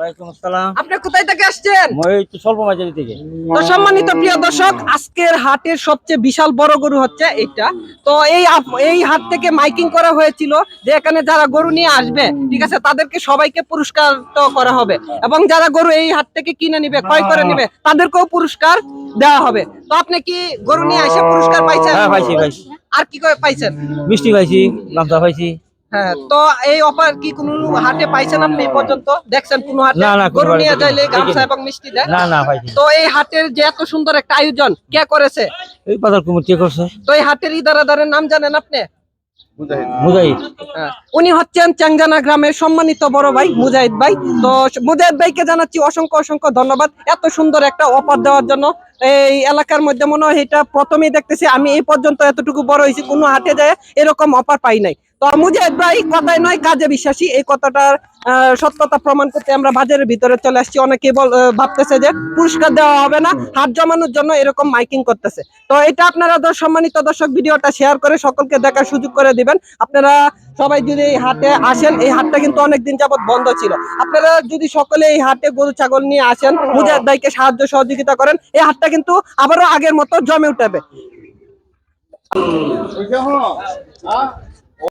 ওয়ালাইকুম আসসালাম। আপনি কোথায় থেকে আসছেন? মই একটু স্বল্প থেকে। তো সম্মানিত প্রিয় দর্শক আজকের হাটের সবচেয়ে বিশাল বড় গরু হচ্ছে এইটা। তো এই এই হাট থেকে মাইকিং করা হয়েছিল যে এখানে যারা গরু নিয়ে আসবে ঠিক আছে তাদেরকে সবাইকে পুরস্কার তো করা হবে। এবং যারা গরু এই হাট থেকে কিনে নিবে ক্রয় করে নিবে তাদেরকেও পুরস্কার দেওয়া হবে। তো আপনি কি গরু নিয়ে এসে পুরস্কার পাইছেন? হ্যাঁ পাইছি পাইছি। আর কি পাইছেন? মিষ্টি পাইছি গামছা পাইছি। হ্যাঁ তো এই অফার কি কোন হাটে পাইছেন আপনি পর্যন্ত? দেখছেন কোন হাটে? না, না, কোনো গরু নিয়ে যাইলে গামছা এবং মিষ্টি দেয়? না না পাইছি তো এই হাটের যে এত সুন্দর একটা আয়োজন কে করেছে? এই বাজার কমিটি করছে? তো এই হাটের ইদারাদারের নাম জানেন আপনি? হ্যাঁ। উনি হচ্ছেন চাংজানা গ্রামের সম্মানিত বড় ভাই মুজাহিদ ভাই। তো মুজাহিদ ভাইকে জানাচ্ছি অসংখ্য অসংখ্য ধন্যবাদ এত সুন্দর একটা অফার দেওয়ার জন্য। এই এলাকার মধ্যে মনে হয় এটা প্রথমেই দেখতেছি আমি এই পর্যন্ত এতটুকু বড় হয়েছি কোনো হাটে যায় এরকম অফার পাই নাই। তো মুজাহিদ ভাই কথায় নয়, কাজে বিশ্বাসী। এই কথাটার সত্যতা প্রমাণ করতে আমরা বাজারের ভিতরে চলে আসছি। অনেকে বল ভাবতেছে যে পুরস্কার দেওয়া হবে না, হাত জমানোর জন্য এরকম মাইকিং করতেছে। তো এটা আপনারা সম্মানিত দর্শক, ভিডিওটা শেয়ার করে সকলকে দেখার সুযোগ করে দিবেন। আপনারা সবাই যদি এই হাটে আসেন, এই হাটটা কিন্তু অনেকদিন যাবত বন্ধ ছিল। আপনারা যদি সকলে এই হাটে গরু, ছাগল নিয়ে আসেন, মুজাহিদ ভাইকে সাহায্য, সহযোগিতা করেন, এই হাটটা কিন্তু আবারও আগের মতো জমে উঠবে।